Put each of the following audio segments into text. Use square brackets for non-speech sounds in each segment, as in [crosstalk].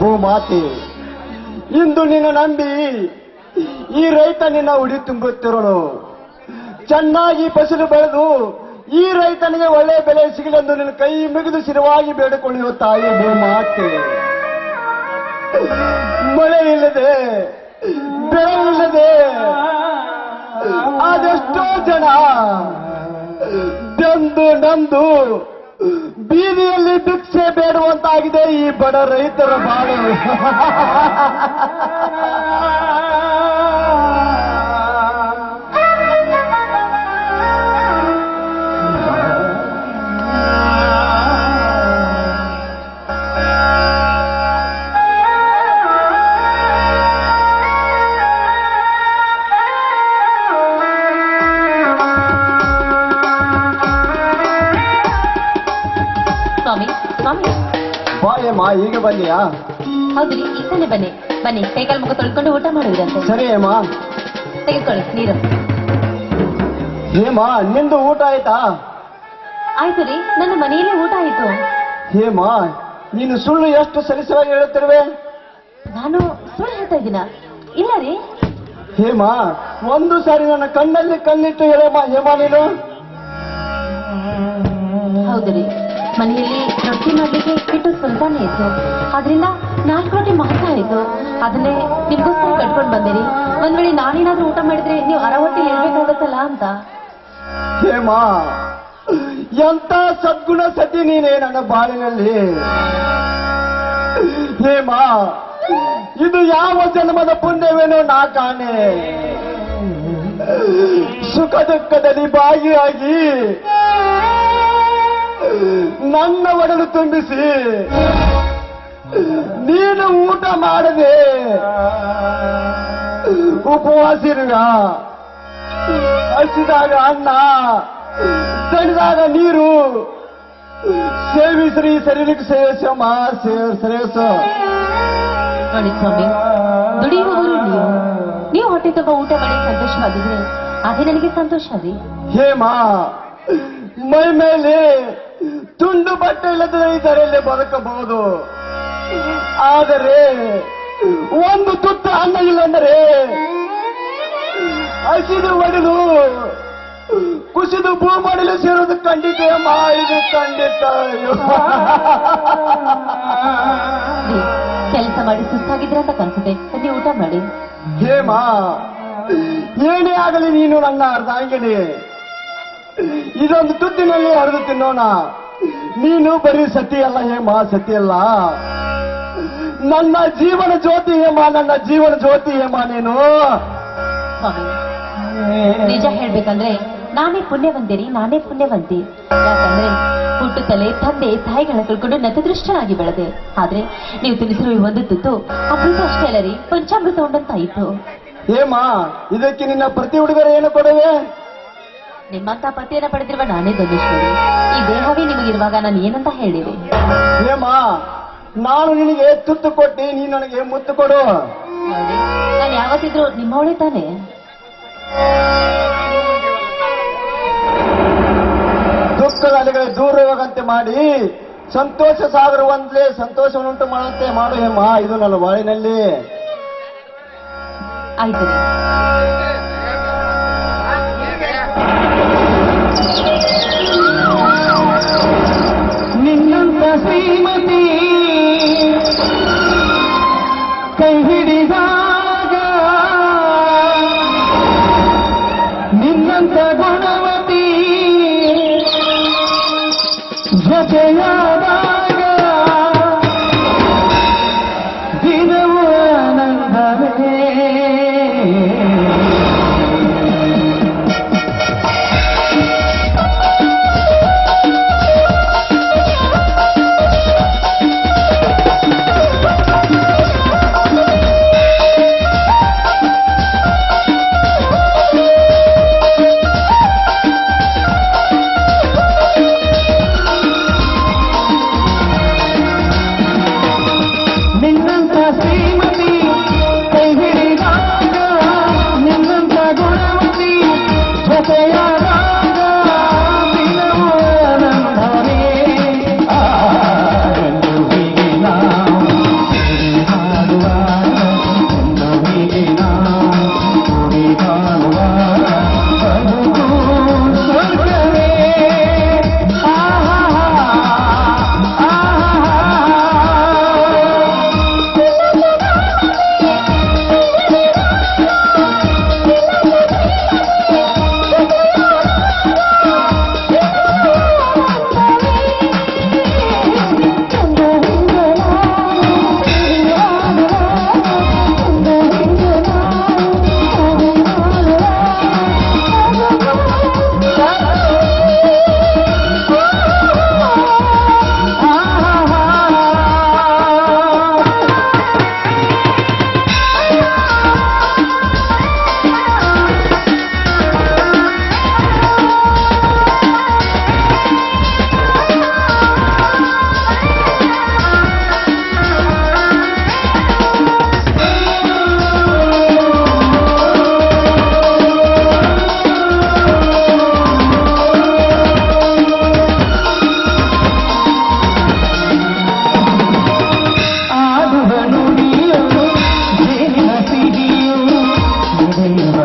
ಭೂಮಾತೆ ಇಂದು ನಿನ್ನ ನಂಬಿ ಈ ರೈತ ನಿನ್ನ ಉಡಿ ತುಂಬುತ್ತಿರೋಳು ಚೆನ್ನಾಗಿ ಫಸಲು ಬೆಳೆದು ಈ ರೈತನಿಗೆ ಒಳ್ಳೆ ಬೆಲೆ ಸಿಗಲೆಂದು ನಿನ್ನ ಕೈ ಮುಗಿದು ಶಿರವಾಗಿ ಬೇಡಿಕೊಳ್ಳುವ ತಾಯಿ ಭೂಮಾತೆ ಮಳೆ ಇಲ್ಲದೆ, ಬೆಳೆ ಇಲ್ಲದೆ ಆದಷ್ಟೋ ಜನ ಬೆಂದು ನಂದು ಬೀದಿಯಲ್ಲಿ ಭಿಕ್ಷೆ ಬೇಡುವಂತಾಗಿದೆ ಈ ಬಡ ರೈತರ ಬಾಳು. [laughs] ಸ್ವಾಮಿ. ಸ್ವಾಮಿ. ಬಾಯಮ್ಮ ಈಗ ಬನ್ನಿಯಾ? ಹೌದ್ರಿ ಈಗಲೇ ಬನ್ನಿ. ಬನ್ನಿ ಕೈಕಾಲು ಮುಖ ತೊಳ್ಕೊಂಡು ಊಟ ಮಾಡುವಿರಂತೆ. ಸರಿ ಅಮ್ಮ. ತೆಗೆದುಕೊಳ್ಳಿ ನೀರು. ಹೇಮ ನಿಂದು ಊಟ ಆಯ್ತಾ? ಆಯ್ತು ರೀ ನನ್ನ ಮನೆಯಲ್ಲೇ ಊಟ ಆಯ್ತು. ಹೇಮ ನೀನು ಸುಳ್ಳು ಎಷ್ಟು ಸಲಿಸವಾಗಿ ಹೇಳುತ್ತಿರುವೆ? ನಾನು ಸುಳ್ಳು ಹೇಳ್ತಾ ಇದ್ದೀನ? ಇಲ್ಲ ರೀ. ಹೇಮ ಒಂದು ಸಾರಿ ನನ್ನ ಕಣ್ಣಲ್ಲಿ ಕಣ್ಣಿಟ್ಟು ಹೇಳಮ್ಮ ಹೇಮ ನೀನು. ಹೌದು ರೀ. ಮನೆಯಲ್ಲಿ ರೊಟ್ಟಿ ಮಾಡಲಿಕ್ಕೆ ಹಿಟ್ಟು ಸ್ವಲ್ಪನೇ ಇತ್ತು. ಅದರಿಂದ ನಾಲ್ಕು ರೊಟ್ಟಿ ಮಾತ್ರ ಇತ್ತು ಅದನ್ನೇ ನಿಮ್ಗೋಸ್ಕರ ಕಟ್ಕೊಂಡು ಬಂದಿರಿ. ಒಂದ್ ವೇಳೆ ನಾನೇನಾದ್ರೂ ಊಟ ಮಾಡಿದ್ರೆ ನೀವು ಅರ ಹೊಟ್ಟೆ ಇರ್ಬೇಕಾಗತ್ತಲ್ಲ ಅಂತ. ಹೇಮಾ, ಎಂತ ಸದ್ಗುಣ ಸತಿ ನೀನೇ ನನ್ನ ಬಾಳಿನಲ್ಲಿ? ಹೇಮ, ಇದು ಯಾವ ಜನ್ಮದ ಪುಣ್ಯವೇನೋ ನಾ ಕಾಣೆ. ಸುಖ ದುಃಖದಲ್ಲಿ ಭಾಗಿಯಾಗಿ ನನ್ನ ಒಡಲು ತುಂಬಿಸಿ. ನೀನು ಊಟ ಮಾಡದೆ. ಉಪವಾಸಿರುಗ ಹಸಿದಾಗ ಅನ್ನ ತಣಿದಾಗ ನೀರು. ಸೇವಿಸ್ರಿ ಶರೀರಕ್ಕೆ ಸೇವಿಸಮ್ಮ ಮಾ ನೋಡಿ ಸ್ವಾಮಿ ದುಡಿಯುವವರು ನೀವು ನೀವು ಹೊಟ್ಟೆ ತುಂಬ ಊಟ ಮಾಡಿ ಸಂತೋಷವಾಗಿದ್ರೆ ಅದೇ ನನಗೆ ಸಂತೋಷ ರೀ. ಹೇಮಾ ಮೈ ಮೇಲೆ ತುಂಡು ಬಟ್ಟೆ ಇಲ್ಲದ ಇದರಲ್ಲಿ ಬದುಕಬಹುದು. ಆದರೆ ಒಂದು ತುತ್ತ ಅನ್ನ ಇಲ್ಲಂದರೆ ಹಸಿದು ಒಡೆದು ಕುಸಿದು ಭೂ ಮಾಡಲು ಸೇರೋದು ಖಂಡಿತ ಮಾಡಿದು ಇದು ಖಂಡಿತ. ಕೆಲಸ ಮಾಡಿ ಸುಸ್ತಾಗಿದ್ರೆ ಅಂತ ಕನ್ಸುತ್ತೆ. ಬನ್ನಿ ಊಟ ಮಾಡಿ. ಹೇಮಾ ಏನೇ ಆಗಲಿ ನೀನು ನನ್ನ ಅರ್ಧಾಂಗಿನಿ ಇದೊಂದು ತುತ್ತಿನಲ್ಲಿ ಹರಿದು ತಿನ್ನೋಣ. ನೀನು ಬರೀ ಸತಿ ಅಲ್ಲ ಹೇಮ ಸತಿ ಅಲ್ಲ. ನನ್ನ ಜೀವನ ಜ್ಯೋತಿ ಹೇಮ ನನ್ನ ಜೀವನ ಜ್ಯೋತಿ ಹೇಮ ನೀನು. ನಿಜ ಹೇಳ್ಬೇಕಂದ್ರೆ ನಾನೇ ಪುಣ್ಯವಂತಿರಿ ನಾನೇ ಪುಣ್ಯವಂತಿ. ಯಾಕಂದ್ರೆ ಹುಟ್ಟುತ್ತಲೇ ತಂದೆ ತಾಯಿಗಳ ಕಳ್ಕೊಂಡು ನತದೃಷ್ಟನಾಗಿ ಬೆಳೆದೆ. ಆದ್ರೆ ನೀವು ತಿನ್ನಿಸಿರುವ ಈ ಒಂದು ತುತ್ತು ಅಮೃತ ಅಷ್ಟೇ ಅಲ್ಲ ರೀ ಪಂಚಾಮೃತ ಉಂಡಂತಾಯಿತು. ಹೇಮ ಇದಕ್ಕೆ ನಿನ್ನ ಪ್ರತಿ ಹುಡುಗರು ಏನು ಕೊಡುವೆ? ನಿಮ್ಮಂತ ಪತಿಯನ್ನ ಪಡೆದಿರುವ ನಾನೇ ಧನುಶ್ವರಿ ಈ ದೇಹವೇ ನಿಮಗಿರುವಾಗ ನಾನು ಏನಂತ ಹೇಳಿದೆ ಹೇಮ ನಾನು ನಿನಗೆ ತುತ್ತು ಕೊಟ್ಟಿ ನೀನು ನನಗೆ ಮುತ್ತು ಕೊಡು. ನೋಡಿ ನಾನು ಯಾವತ್ತಿದ್ರು ನಿಮ್ಮವಳೇ ತಾನೆ? ದುಃಖದ ಅಲೆಗಳ ದೂರ ಹೋಗಂತೆ ಮಾಡಿ ಸಂತೋಷ ಸಾಗರ ಒಂದ್ಲೆ ಸಂತೋಷವನ್ನುಂಟು ಮಾಡುವಂತೆ ಮಾಡು ಹೇಮ ಇದು ನನ್ನ ಬಾಳಿನಲ್ಲಿ. ಆಯ್ತು. गुणवती झटया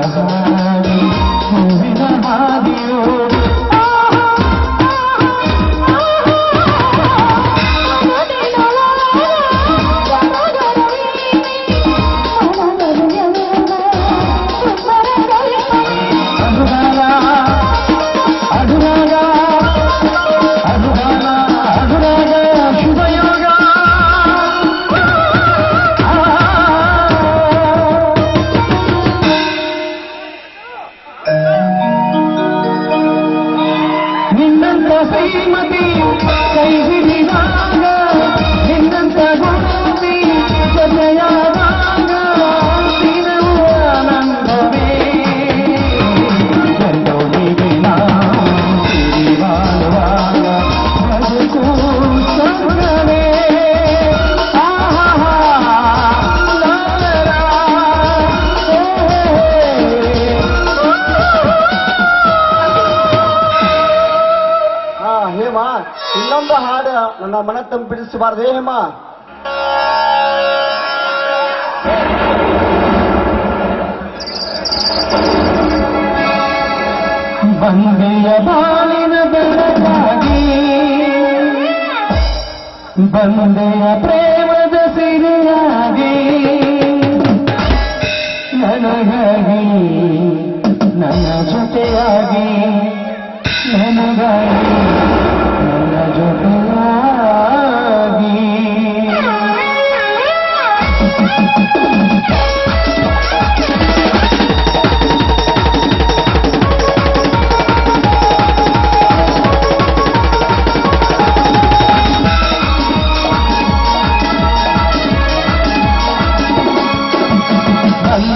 trabajo. ನನ್ನ ಮನ ತಂಪಿಡಿಸಬಾರ್ದೇ ಹೇಮ ಬಂದೆಯ ಬಾಲಿನ ಬೆಳಗಾಗಿ ಬಂದೆಯ ಪ್ರೇಮದ ಸಿರಿಯಾಗಿ ನನಗಾಗಿ ನನ್ನ ಜೊತೆಯಾಗಿ ನನಗಾಗಿ.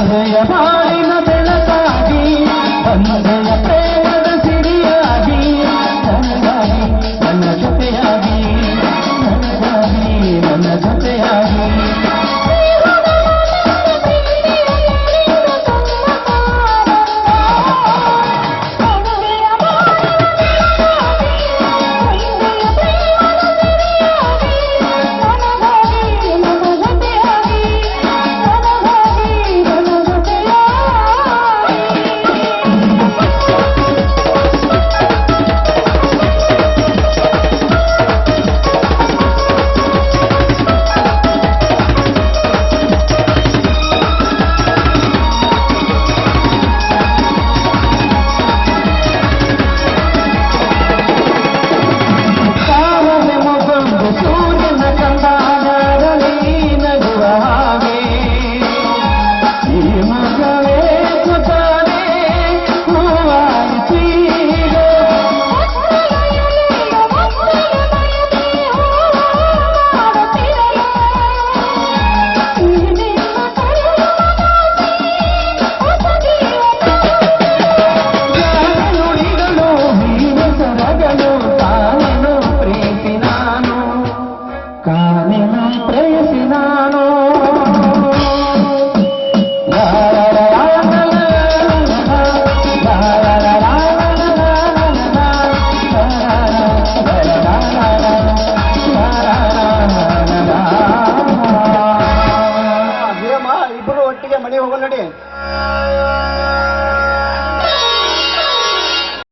भगवा